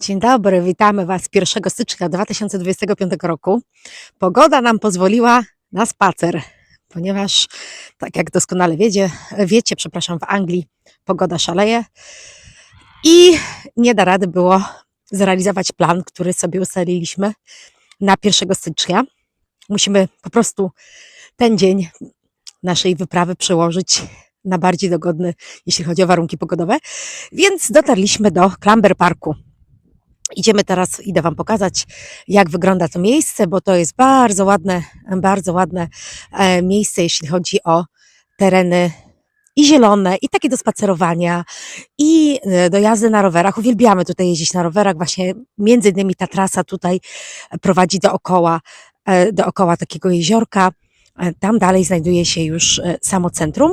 Dzień dobry, witamy Was 1 stycznia 2025 roku. Pogoda nam pozwoliła na spacer, ponieważ, tak jak doskonale wiecie, wiecie, przepraszam, w Anglii pogoda szaleje i nie da rady było zrealizować plan, który sobie ustaliliśmy na 1 stycznia. Musimy po prostu ten dzień naszej wyprawy przełożyć na bardziej dogodny, jeśli chodzi o warunki pogodowe, więc dotarliśmy do Clamber Parku. Idziemy teraz, idę Wam pokazać, jak wygląda to miejsce, bo to jest bardzo ładne, bardzo ładne e, miejsce, jeśli chodzi o tereny i zielone, i takie do spacerowania, i e, do jazdy na rowerach. Uwielbiamy tutaj jeździć na rowerach, właśnie między innymi ta trasa tutaj prowadzi dookoła, e, dookoła takiego jeziorka. Tam dalej znajduje się już samo centrum.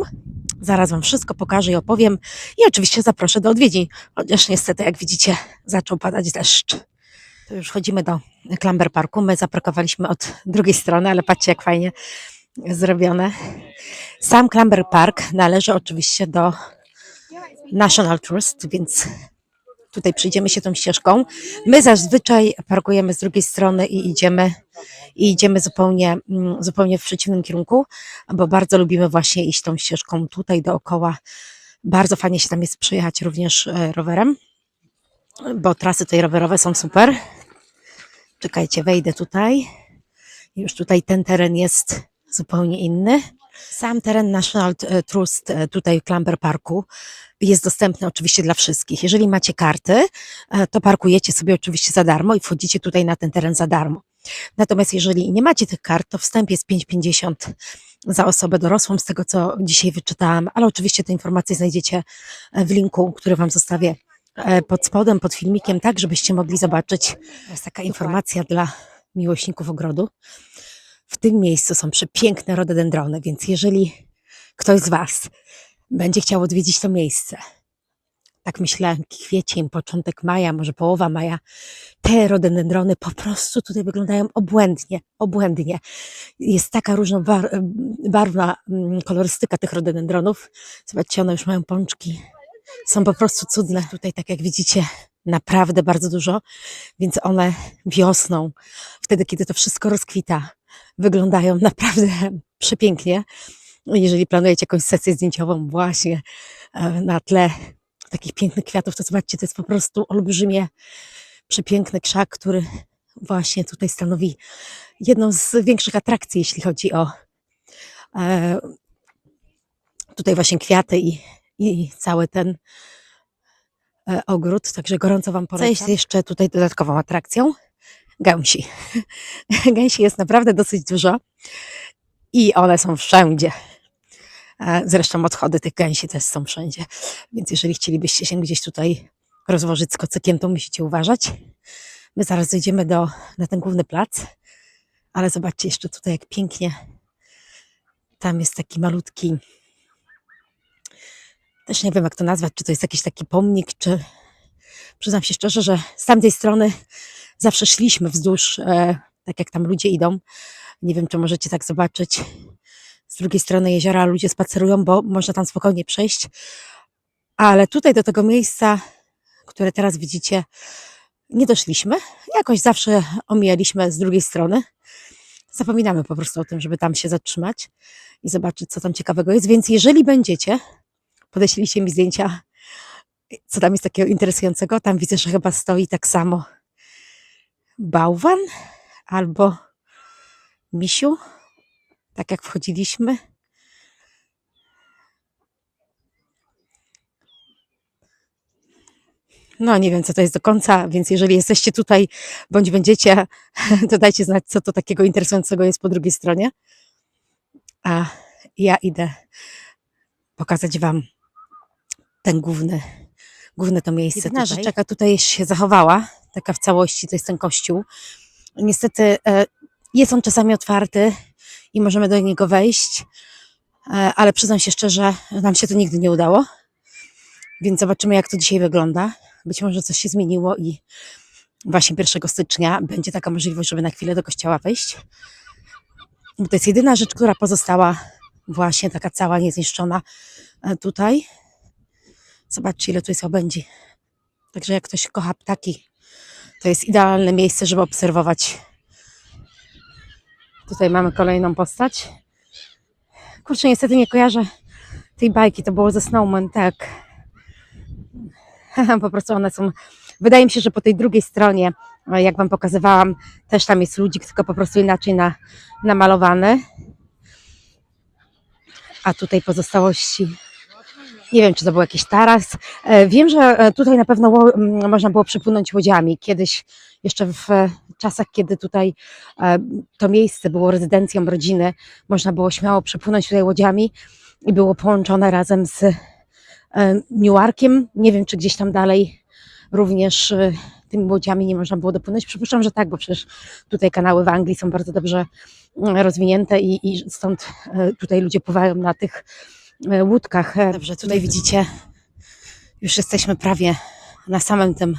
Zaraz Wam wszystko pokażę i opowiem. I oczywiście zaproszę do odwiedzin, chociaż niestety, jak widzicie, zaczął padać deszcz. To już chodzimy do Clamber Parku. My zaparkowaliśmy od drugiej strony, ale patrzcie, jak fajnie zrobione. Sam Clamber Park należy oczywiście do National Trust, więc tutaj przyjdziemy się tą ścieżką. My zazwyczaj parkujemy z drugiej strony i idziemy, i idziemy zupełnie, mm, zupełnie w przeciwnym kierunku, bo bardzo lubimy właśnie iść tą ścieżką tutaj dookoła. Bardzo fajnie się tam jest przejechać również e, rowerem, bo trasy tutaj rowerowe są super. Czekajcie, wejdę tutaj. Już tutaj ten teren jest zupełnie inny. Sam teren National e, Trust e, tutaj w Clamber Parku jest dostępny oczywiście dla wszystkich. Jeżeli macie karty, e, to parkujecie sobie oczywiście za darmo i wchodzicie tutaj na ten teren za darmo. Natomiast jeżeli nie macie tych kart, to wstęp jest 5,50 za osobę dorosłą, z tego co dzisiaj wyczytałam, ale oczywiście te informacje znajdziecie w linku, który Wam zostawię pod spodem, pod filmikiem, tak żebyście mogli zobaczyć. To jest taka informacja dla miłośników ogrodu. W tym miejscu są przepiękne rododendrony, więc jeżeli ktoś z Was będzie chciał odwiedzić to miejsce, tak myślę, kwiecień, początek maja, może połowa maja, te rododendrony po prostu tutaj wyglądają obłędnie, obłędnie. Jest taka różnobarwna mm, kolorystyka tych rododendronów. Zobaczcie, one już mają pączki. Są po prostu cudne. Tutaj, tak jak widzicie, naprawdę bardzo dużo, więc one wiosną, wtedy, kiedy to wszystko rozkwita, wyglądają naprawdę przepięknie. Jeżeli planujecie jakąś sesję zdjęciową właśnie e, na tle takich pięknych kwiatów, to zobaczcie, to jest po prostu olbrzymie, przepiękny krzak, który właśnie tutaj stanowi jedną z większych atrakcji, jeśli chodzi o e, tutaj właśnie kwiaty i, i cały ten e, ogród, także gorąco Wam polecam. Co jest jeszcze tutaj dodatkową atrakcją? Gęsi. Gęsi jest naprawdę dosyć dużo i one są wszędzie. E, Zresztą odchody tych gęsi też są wszędzie. Więc jeżeli chcielibyście się gdzieś tutaj rozwożyć z kocykiem, to musicie uważać. My zaraz zejdziemy do, na ten główny plac, ale zobaczcie jeszcze tutaj, jak pięknie. Tam jest taki malutki. Też nie wiem, jak to nazwać, czy to jest jakiś taki pomnik, czy. Przyznam się szczerze, że z tamtej strony zawsze szliśmy wzdłuż, e, tak jak tam ludzie idą. Nie wiem, czy możecie tak zobaczyć z drugiej strony jeziora ludzie spacerują, bo można tam spokojnie przejść. Ale tutaj do tego miejsca, które teraz widzicie, nie doszliśmy. Jakoś zawsze omijaliśmy z drugiej strony. Zapominamy po prostu o tym, żeby tam się zatrzymać i zobaczyć, co tam ciekawego jest. Więc jeżeli będziecie, podeślijcie mi zdjęcia, co tam jest takiego interesującego. Tam widzę, że chyba stoi tak samo bałwan albo misiu tak jak wchodziliśmy. No, nie wiem, co to jest do końca, więc jeżeli jesteście tutaj, bądź będziecie, to dajcie znać, co to takiego interesującego jest po drugiej stronie. A ja idę pokazać Wam ten główny, główne to miejsce. Jedyna rzecz, jaka tutaj się zachowała, taka w całości, to jest ten kościół. Niestety e, jest on czasami otwarty, i możemy do niego wejść, e, ale przyznam się szczerze, nam się to nigdy nie udało, więc zobaczymy, jak to dzisiaj wygląda. Być może coś się zmieniło i właśnie 1 stycznia będzie taka możliwość, żeby na chwilę do kościoła wejść. Bo to jest jedyna rzecz, która pozostała właśnie taka cała niezniszczona e, tutaj. Zobaczcie, ile tu jest obędzi. Także jak ktoś kocha ptaki, To jest idealne miejsce, żeby obserwować. Tutaj mamy kolejną postać. Kurczę, niestety nie kojarzę tej bajki. To było ze Snowman, tak. po prostu one są. Wydaje mi się, że po tej drugiej stronie, jak Wam pokazywałam, też tam jest ludzik, tylko po prostu inaczej na, namalowany. A tutaj pozostałości. Nie wiem, czy to był jakiś taras. E, Wiem, że e, tutaj na pewno można było przepłynąć łodziami. Kiedyś, jeszcze w e, czasach, kiedy tutaj to miejsce było rezydencją rodziny, można było śmiało przepłynąć tutaj łodziami i było połączone razem z Newarkiem. Nie wiem, czy gdzieś tam dalej również tymi łodziami nie można było dopłynąć. Przypuszczam, że tak, bo przecież tutaj kanały w Anglii są bardzo dobrze mm, rozwinięte i, i stąd tutaj ludzie pływają na tych łódkach. E, Dobrze, tutaj widzicie, już jesteśmy prawie na samym tym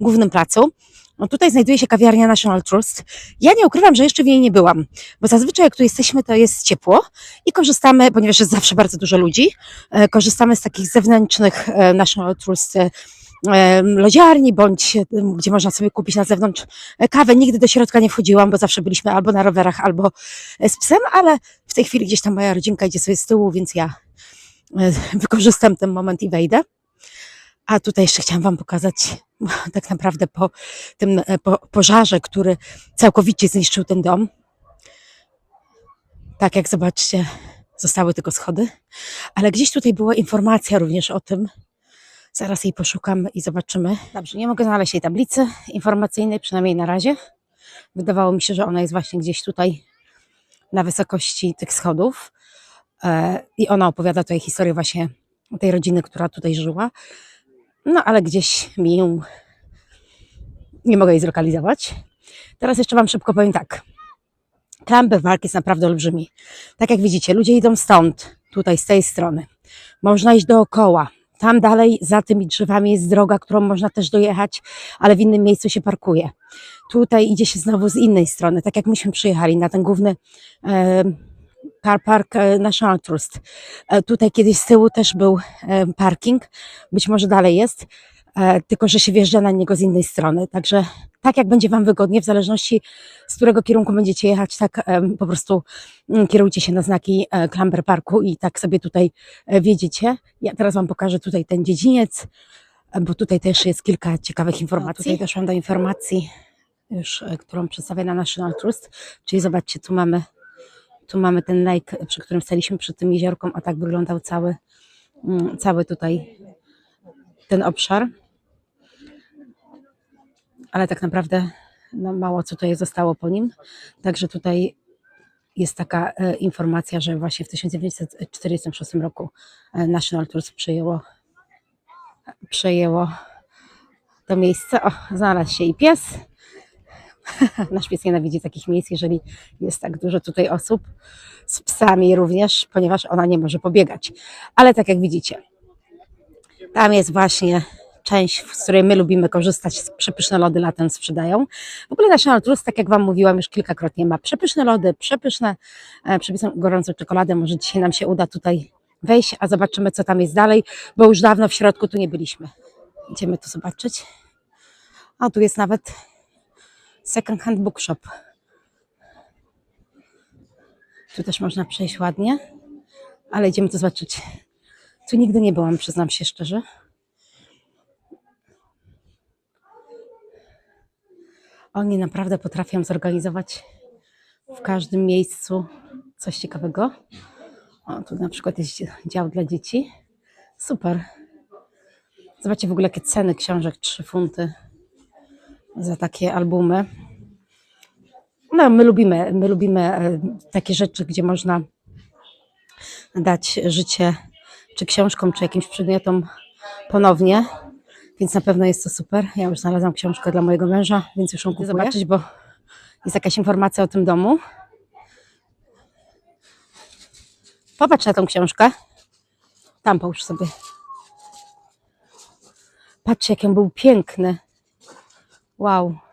głównym placu. No tutaj znajduje się kawiarnia National Trust. Ja nie ukrywam, że jeszcze w niej nie byłam, bo zazwyczaj jak tu jesteśmy, to jest ciepło i korzystamy, ponieważ jest zawsze bardzo dużo ludzi, e, korzystamy z takich zewnętrznych e, National Trust lodziarni, bądź gdzie można sobie kupić na zewnątrz kawę. Nigdy do środka nie wchodziłam, bo zawsze byliśmy albo na rowerach, albo z psem, ale w tej chwili gdzieś tam moja rodzinka idzie sobie z tyłu, więc ja wykorzystam ten moment i wejdę. A tutaj jeszcze chciałam Wam pokazać, tak naprawdę po tym e, po, pożarze, który całkowicie zniszczył ten dom. Tak jak zobaczcie, zostały tylko schody, ale gdzieś tutaj była informacja również o tym. Zaraz jej poszukam i zobaczymy. Dobrze, nie mogę znaleźć jej tablicy informacyjnej, przynajmniej na razie. Wydawało mi się, że ona jest właśnie gdzieś tutaj na wysokości tych schodów. E, I ona opowiada tutaj historię właśnie tej rodziny, która tutaj żyła. No ale gdzieś mi ją nie mogę jej zlokalizować. Teraz jeszcze Wam szybko powiem tak. Clamber Park jest naprawdę olbrzymi. Tak jak widzicie, ludzie idą stąd, tutaj z tej strony. Można iść dookoła. Tam dalej, za tymi drzewami jest droga, którą można też dojechać, ale w innym miejscu się parkuje. Tutaj idzie się znowu z innej strony, tak jak myśmy przyjechali na ten główny e, park e, National Trust. E, tutaj kiedyś z tyłu też był e, parking, być może dalej jest, tylko że się wjeżdża na niego z innej strony. Także tak jak będzie Wam wygodnie, w zależności z którego kierunku będziecie jechać, tak po prostu mm, kierujcie się na znaki Clamber Parku i tak sobie tutaj wiedziecie. Ja teraz Wam pokażę tutaj ten dziedziniec, bo tutaj też jest kilka ciekawych informacji. tutaj doszłam do informacji już, którą przedstawia na National Trust, czyli zobaczcie, tu mamy tu mamy ten lake, przy którym staliśmy przy tym jeziorką, a tak wyglądał cały, mm, cały tutaj ten obszar. Ale tak naprawdę no, mało co tutaj zostało po nim. Także tutaj jest taka e, informacja, że właśnie w 1946 roku e, National Trust przejęło, przejęło to miejsce. O, znalazł się i pies. Nasz pies nienawidzi takich miejsc, jeżeli jest tak dużo tutaj osób, z psami również, ponieważ ona nie może pobiegać. Ale tak jak widzicie, tam jest właśnie część, z której my lubimy korzystać, przepyszne lody latem sprzedają. W ogóle National Trust, tak jak Wam mówiłam już kilkakrotnie, ma przepyszne lody, przepyszne, e, przepyszną gorącą czekoladę. Może dzisiaj nam się uda tutaj wejść, a zobaczymy, co tam jest dalej, bo już dawno w środku tu nie byliśmy. Idziemy tu zobaczyć. A tu jest nawet second hand bookshop. Tu też można przejść ładnie, ale idziemy to zobaczyć. Tu nigdy nie byłam, przyznam się szczerze. Oni naprawdę potrafią zorganizować w każdym miejscu coś ciekawego. O, tu na przykład jest dział dla dzieci. Super. Zobaczcie w ogóle jakie ceny książek, 3 funty za takie albumy. No, my lubimy, my lubimy e, takie rzeczy, gdzie można dać życie czy książkom, czy jakimś przedmiotom ponownie, więc na pewno jest to super. Ja już znalazłam książkę dla mojego męża, więc już ją kupuję. zobaczyć, bo jest jakaś informacja o tym domu. Popatrz na tą książkę. Tam połóż sobie. Patrzcie, jak on był piękny. Uau!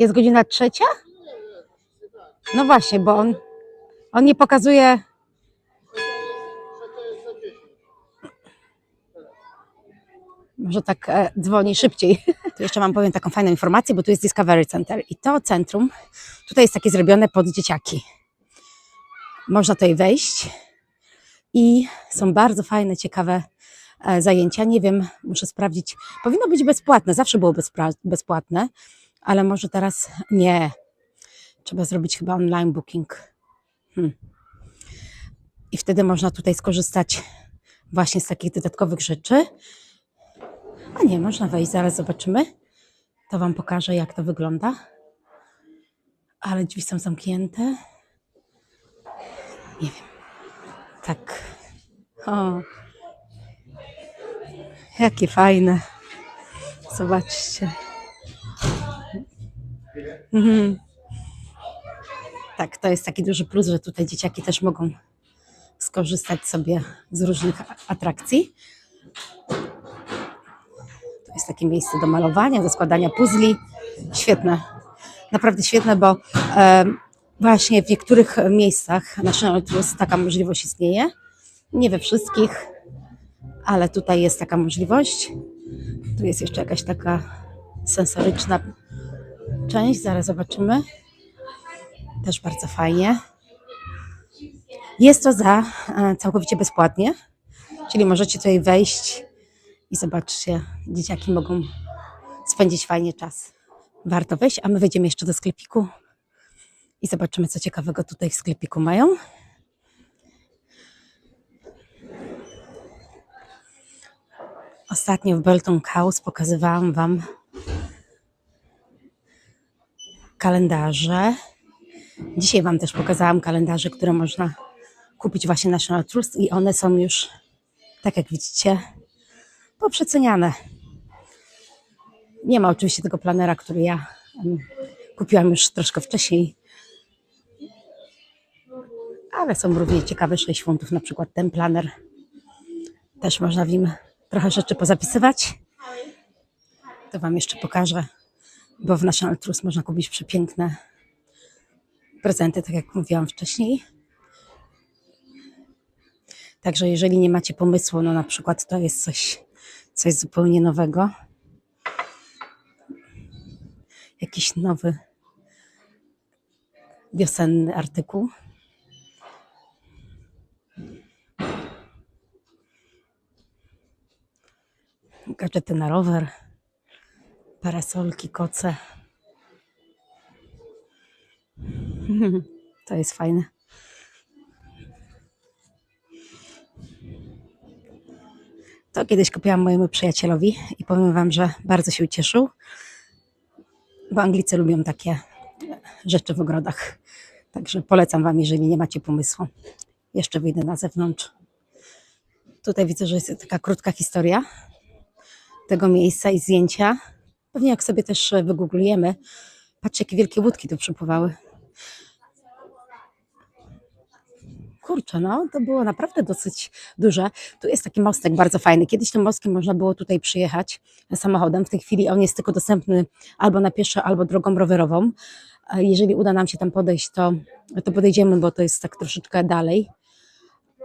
Jest godzina trzecia? No właśnie, bo on, on nie pokazuje. Może tak e, dzwoni szybciej. Tu jeszcze Wam powiem taką fajną informację, bo tu jest Discovery Center i to centrum tutaj jest takie zrobione pod dzieciaki. Można tutaj wejść i są bardzo fajne, ciekawe e, zajęcia. Nie wiem, muszę sprawdzić. Powinno być bezpłatne, zawsze było bezpłatne, ale może teraz nie. Trzeba zrobić chyba online booking. Hmm. I wtedy można tutaj skorzystać właśnie z takich dodatkowych rzeczy. A nie, można wejść, zaraz zobaczymy. To Wam pokażę, jak to wygląda. Ale drzwi są zamknięte. Nie wiem. Tak. O. Jakie fajne. Zobaczcie. Mhm. Tak, to jest taki duży plus, że tutaj dzieciaki też mogą skorzystać sobie z różnych atrakcji. To jest takie miejsce do malowania, do składania puzli. Świetne. Naprawdę świetne, bo em, właśnie w niektórych miejscach National Trust taka możliwość istnieje. Nie we wszystkich, ale tutaj jest taka możliwość. Tu jest jeszcze jakaś taka sensoryczna część, zaraz zobaczymy. Też bardzo fajnie. Jest to za e, całkowicie bezpłatnie, czyli możecie tutaj wejść i zobaczcie, dzieciaki mogą spędzić fajnie czas. Warto wejść, a my wejdziemy jeszcze do sklepiku i zobaczymy, co ciekawego tutaj w sklepiku mają. Ostatnio w Belton House pokazywałam Wam kalendarze. Dzisiaj Wam też pokazałam kalendarze, które można kupić właśnie na National Trust i one są już, tak jak widzicie, poprzeceniane. Nie ma oczywiście tego planera, który ja kupiłam już troszkę wcześniej, ale są równie ciekawe 6 funtów, na przykład ten planer. Też można w nim trochę rzeczy pozapisywać. To Wam jeszcze pokażę, bo w National Trust można kupić przepiękne prezenty, tak jak mówiłam wcześniej. Także jeżeli nie macie pomysłu, no na przykład to jest coś, coś zupełnie nowego, jakiś nowy wiosenny artykuł. Gadżety na rower, parasolki, koce. To jest fajne. To kiedyś kupiłam mojemu przyjacielowi i powiem Wam, że bardzo się ucieszył, bo Anglicy lubią takie rzeczy w ogrodach. Także polecam Wam, jeżeli nie macie pomysłu. Jeszcze wyjdę na zewnątrz. Tutaj widzę, że jest taka krótka historia tego miejsca i zdjęcia. Pewnie jak sobie też e, wygooglujemy, patrzcie, jakie wielkie łódki tu przypływały. Kurczę, no to było naprawdę dosyć duże. Tu jest taki mostek bardzo fajny. Kiedyś tym mostkiem można było tutaj przyjechać samochodem. W tej chwili on jest tylko dostępny albo na pieszo, albo drogą rowerową. A Jeżeli uda nam się tam podejść, to, to podejdziemy, bo to jest tak troszeczkę dalej.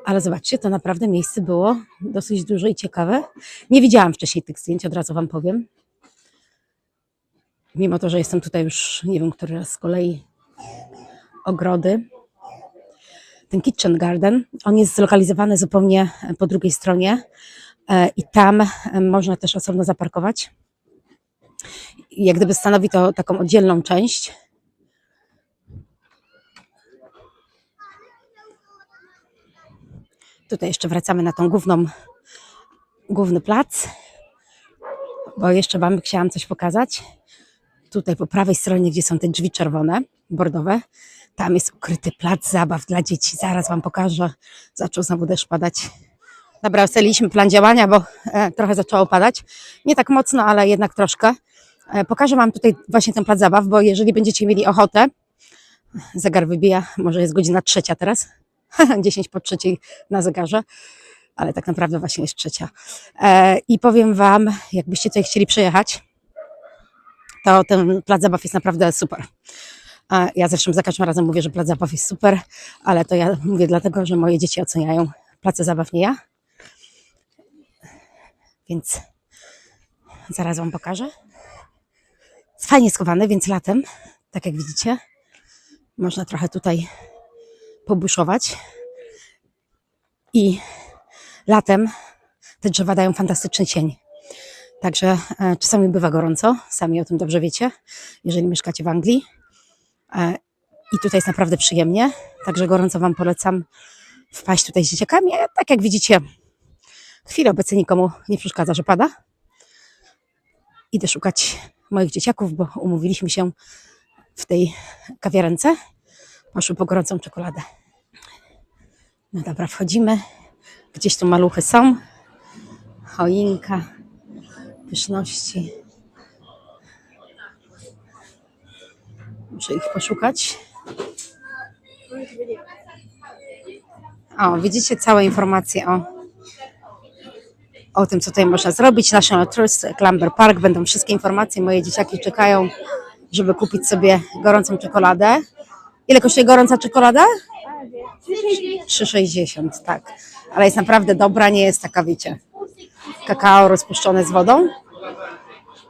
Ale zobaczcie, to naprawdę miejsce było dosyć duże i ciekawe. Nie widziałam wcześniej tych zdjęć, od razu Wam powiem. Mimo to, że jestem tutaj już nie wiem, który raz z kolei ogrody. Ten Kitchen Garden, on jest zlokalizowany zupełnie po drugiej stronie e, i tam e, można też osobno zaparkować. Jak gdyby stanowi to taką oddzielną część. Tutaj jeszcze wracamy na tą główną, główny plac, bo jeszcze Wam chciałam coś pokazać. Tutaj po prawej stronie, gdzie są te drzwi czerwone, bordowe, tam jest ukryty plac zabaw dla dzieci. Zaraz Wam pokażę. Zaczął znowu deszcz padać. Dobra, ustaliliśmy plan działania, bo e, trochę zaczęło padać. Nie tak mocno, ale jednak troszkę. E, pokażę Wam tutaj właśnie ten plac zabaw, bo jeżeli będziecie mieli ochotę, zegar wybija, może jest godzina trzecia teraz, 10 po trzeciej na zegarze, ale tak naprawdę właśnie jest trzecia. E, I powiem Wam, jakbyście tutaj chcieli przyjechać, to ten plac zabaw jest naprawdę super. Ja zresztą za każdym razem mówię, że plac zabaw jest super, ale to ja mówię dlatego, że moje dzieci oceniają place zabaw, nie ja. Więc zaraz Wam pokażę. Jest fajnie schowane, więc latem, tak jak widzicie, można trochę tutaj pobuszować. I latem te drzewa dają fantastyczny cień. Także e, czasami bywa gorąco, sami o tym dobrze wiecie, jeżeli mieszkacie w Anglii. E, I tutaj jest naprawdę przyjemnie, także gorąco Wam polecam wpaść tutaj z dzieciakami. Tak jak widzicie, w chwili obecnej nikomu nie przeszkadza, że pada. Idę szukać moich dzieciaków, bo umówiliśmy się w tej kawiarence. Poszły po gorącą czekoladę. No dobra, wchodzimy. Gdzieś tu maluchy są. Choinka, pyszności. Muszę ich poszukać. O, widzicie całe informacje o, o tym, co tutaj można zrobić. National Trust, Clamber Park, będą wszystkie informacje. Moje dzieciaki czekają, żeby kupić sobie gorącą czekoladę. Ile kosztuje gorąca czekolada? 3,60, tak. Ale jest naprawdę dobra, nie jest taka, wiecie, kakao rozpuszczone z wodą.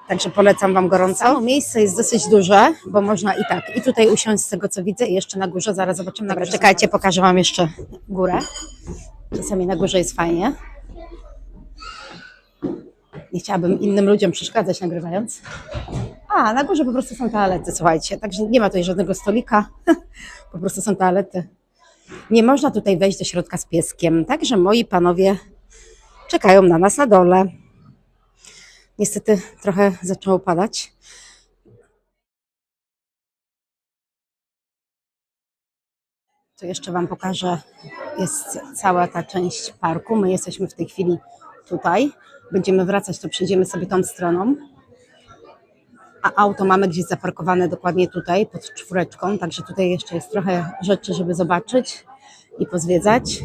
Także polecam Wam gorąco. Miejsce jest dosyć duże, bo można i tak, i tutaj usiąść z tego co widzę, i jeszcze na górze, zaraz zobaczymy. Dobra, czekajcie, pokażę Wam jeszcze górę. Czasami na górze jest fajnie. Nie chciałabym innym ludziom przeszkadzać nagrywając. A, na górze po prostu są toalety, słuchajcie. Także nie ma tutaj żadnego stolika. po prostu są toalety. Nie można tutaj wejść do środka z pieskiem. Także moi panowie czekają na nas na dole. Niestety trochę zaczęło padać. Tu jeszcze Wam pokażę, jest cała ta część parku. My jesteśmy w tej chwili tutaj. Będziemy wracać, to przejdziemy sobie tą stroną. A auto mamy gdzieś zaparkowane dokładnie tutaj, pod czwóreczką. Także tutaj jeszcze jest trochę rzeczy, żeby zobaczyć i pozwiedzać.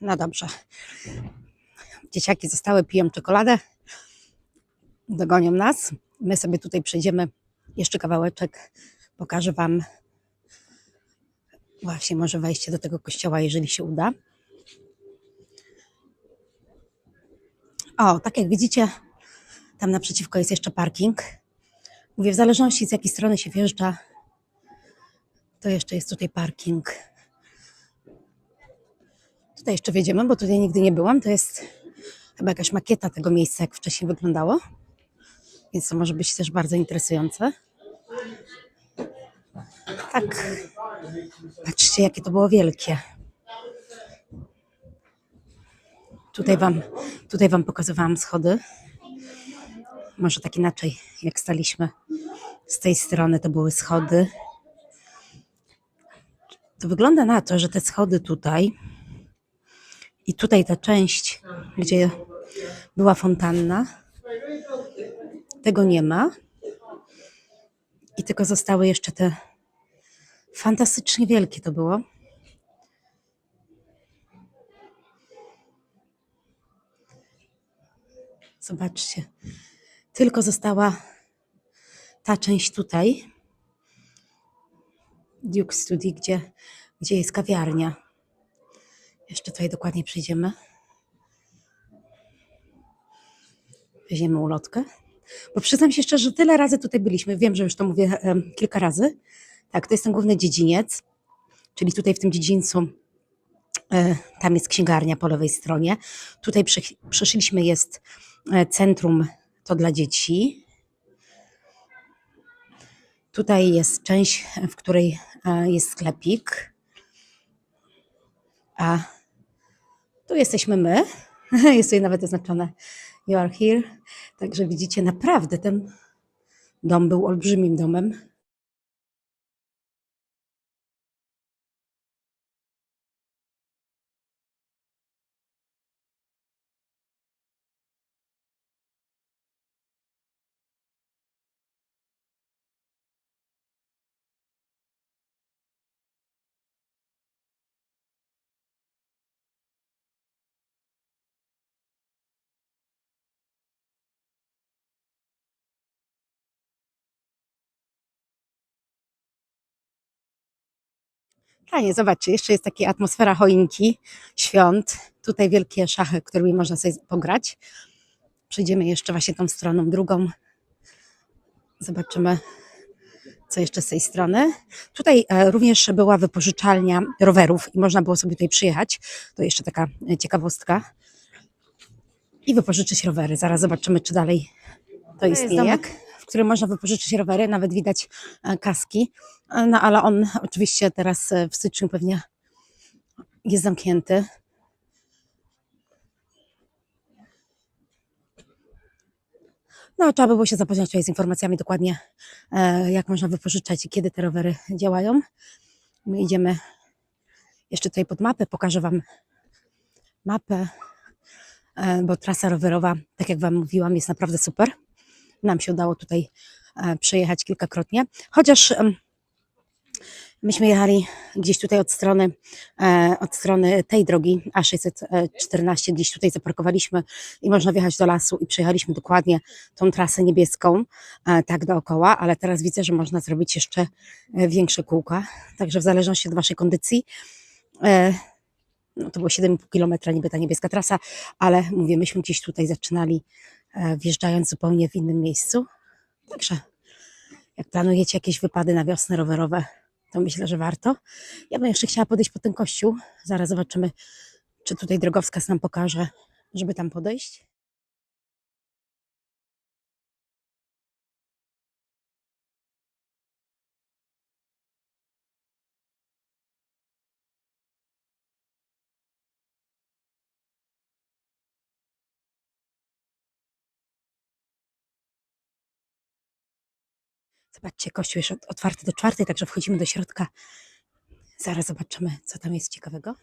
No dobrze. Dzieciaki zostały, piją czekoladę, dogonią nas. My sobie tutaj przejdziemy jeszcze kawałeczek. Pokażę Wam właśnie może wejście do tego kościoła, jeżeli się uda. O, tak jak widzicie, tam naprzeciwko jest jeszcze parking. Mówię, w zależności z jakiej strony się wjeżdża, to jeszcze jest tutaj parking. Tutaj jeszcze wjedziemy, bo tutaj nigdy nie byłam. To jest chyba jakaś makieta tego miejsca, jak wcześniej wyglądało. Więc to może być też bardzo interesujące. Tak. Patrzcie, jakie to było wielkie. Tutaj wam, tutaj wam pokazywałam schody. Może tak inaczej, jak staliśmy z tej strony, to były schody. To wygląda na to, że te schody tutaj i tutaj ta część, gdzie była fontanna, tego nie ma. I tylko zostały jeszcze te fantastycznie wielkie to było. Zobaczcie. Tylko została ta część tutaj. Duke Studio, gdzie, gdzie jest kawiarnia. Jeszcze tutaj dokładnie przyjdziemy. Weźmiemy ulotkę. Bo przyznam się szczerze, że tyle razy tutaj byliśmy. Wiem, że już to mówię kilka razy. Tak, to jest ten główny dziedziniec, czyli tutaj w tym dziedzińcu e, tam jest księgarnia po lewej stronie. Tutaj przy, przyszliśmy jest e, centrum to dla dzieci. Tutaj jest część, w której e, jest sklepik. A tu jesteśmy my. Jest tutaj nawet oznaczone You are here. Także widzicie, naprawdę ten dom był olbrzymim domem. Fajnie, zobaczcie, jeszcze jest taka atmosfera choinki, świąt. Tutaj wielkie szachy, którymi można sobie pograć. Przejdziemy jeszcze właśnie tą stroną drugą. Zobaczymy, co jeszcze z tej strony. Tutaj e, również była wypożyczalnia rowerów i można było sobie tutaj przyjechać. To jeszcze taka e, ciekawostka. I wypożyczyć rowery. Zaraz zobaczymy, czy dalej to istnieje. domek, w którym można wypożyczyć rowery. Nawet widać e, kaski. E, No ale on oczywiście teraz e, w styczniu pewnie jest zamknięty. No, trzeba by było się zapoznać tutaj z informacjami dokładnie, jak można wypożyczać i kiedy te rowery działają. My idziemy jeszcze tutaj pod mapę, pokażę Wam mapę, bo trasa rowerowa, tak jak Wam mówiłam, jest naprawdę super. Nam się udało tutaj e, przejechać kilkakrotnie, chociaż myśmy jechali gdzieś tutaj od strony, e, od strony tej drogi A614, gdzieś tutaj zaparkowaliśmy i można wjechać do lasu i przejechaliśmy dokładnie tą trasę niebieską, e, tak dookoła, ale teraz widzę, że można zrobić jeszcze większe kółka, także w zależności od Waszej kondycji, no to było 7,5 km niby ta niebieska trasa, ale mówię, myśmy gdzieś tutaj zaczynali, wjeżdżając zupełnie w innym miejscu, także jak planujecie jakieś wypady na wiosnę rowerowe, to myślę, że warto. Ja bym jeszcze chciała podejść po ten kościół. Zaraz zobaczymy, czy tutaj drogowskaz nam pokaże, żeby tam podejść. Zobaczcie, kościół jest ot- otwarty do czwartej, także wchodzimy do środka. Zaraz zobaczymy, co tam jest ciekawego.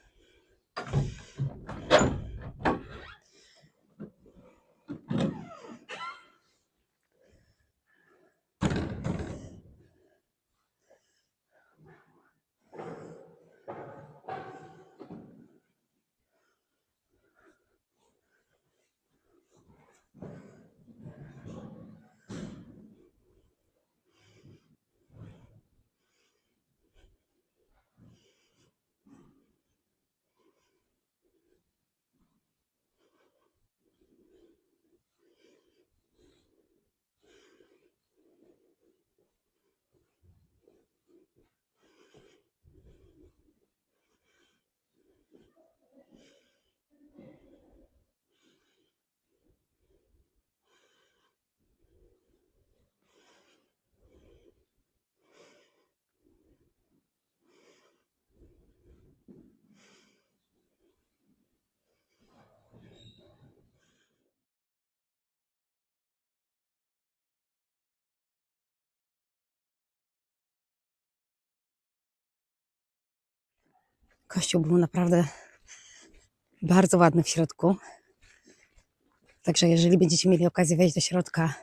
Kościół był naprawdę bardzo ładny w środku. Także jeżeli będziecie mieli okazję wejść do środka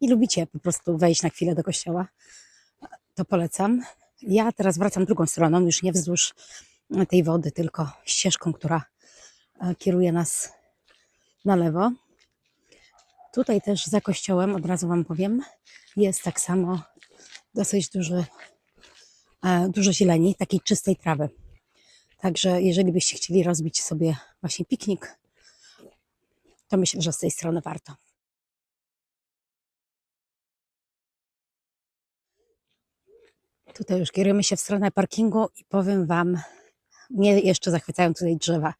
i lubicie po prostu wejść na chwilę do kościoła, to polecam. Ja teraz wracam drugą stroną, już nie wzdłuż tej wody, tylko ścieżką, która e, kieruje nas na lewo. Tutaj też za kościołem, od razu Wam powiem, jest tak samo dosyć duży, e, dużo zieleni, takiej czystej trawy. Także jeżeli byście chcieli rozbić sobie właśnie piknik, to myślę, że z tej strony warto. Tutaj już kierujemy się w stronę parkingu i powiem Wam, mnie jeszcze zachwycają tutaj drzewa.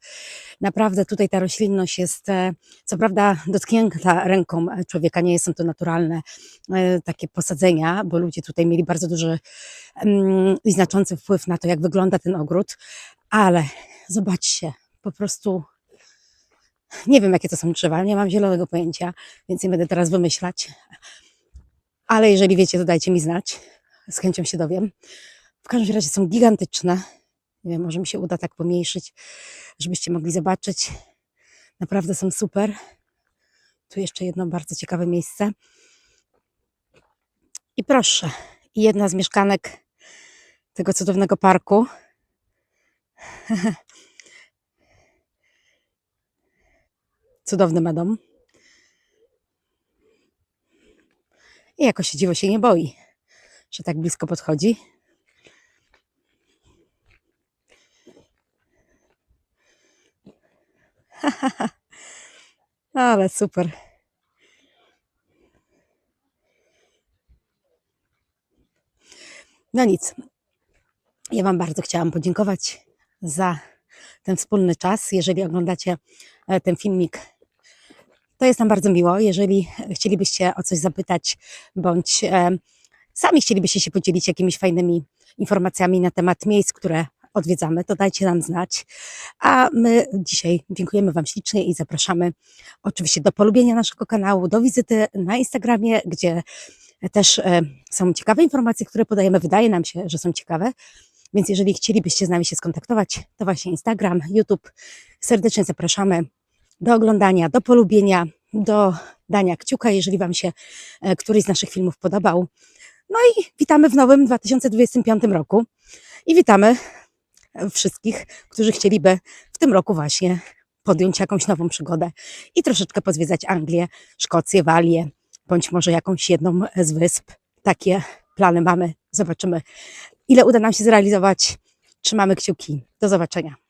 Naprawdę tutaj ta roślinność jest, e, co prawda, dotknięta ręką człowieka, nie są to naturalne e, takie posadzenia, bo ludzie tutaj mieli bardzo duży mm, i znaczący wpływ na to, jak wygląda ten ogród, ale zobaczcie, po prostu nie wiem, jakie to są drzewa, nie mam zielonego pojęcia, więc nie będę teraz wymyślać. Ale jeżeli wiecie, to dajcie mi znać. Z chęcią się dowiem. W każdym razie są gigantyczne. Nie wiem, może mi się uda tak pomniejszyć, żebyście mogli zobaczyć. Naprawdę są super. Tu jeszcze jedno bardzo ciekawe miejsce. I proszę, jedna z mieszkanek tego cudownego parku. Cudowny ma dom. I jakoś dziwo się nie boi, że tak blisko podchodzi. Ale super. No nic. Ja Wam bardzo chciałam podziękować za ten wspólny czas. Jeżeli oglądacie e, ten filmik, to jest nam bardzo miło. Jeżeli chcielibyście o coś zapytać, bądź e, sami chcielibyście się podzielić jakimiś fajnymi informacjami na temat miejsc, które odwiedzamy, to dajcie nam znać. A my dzisiaj dziękujemy Wam ślicznie i zapraszamy oczywiście do polubienia naszego kanału, do wizyty na Instagramie, gdzie też e, są ciekawe informacje, które podajemy. Wydaje nam się, że są ciekawe. Więc jeżeli chcielibyście z nami się skontaktować, to właśnie Instagram, YouTube. Serdecznie zapraszamy do oglądania, do polubienia, do dania kciuka, jeżeli Wam się e, któryś z naszych filmów podobał. No i witamy w nowym 2025 roku i witamy wszystkich, którzy chcieliby w tym roku właśnie podjąć jakąś nową przygodę i troszeczkę pozwiedzać Anglię, Szkocję, Walię, bądź może jakąś jedną z wysp. Takie plany mamy. Zobaczymy, ile uda nam się zrealizować. Trzymamy kciuki. Do zobaczenia.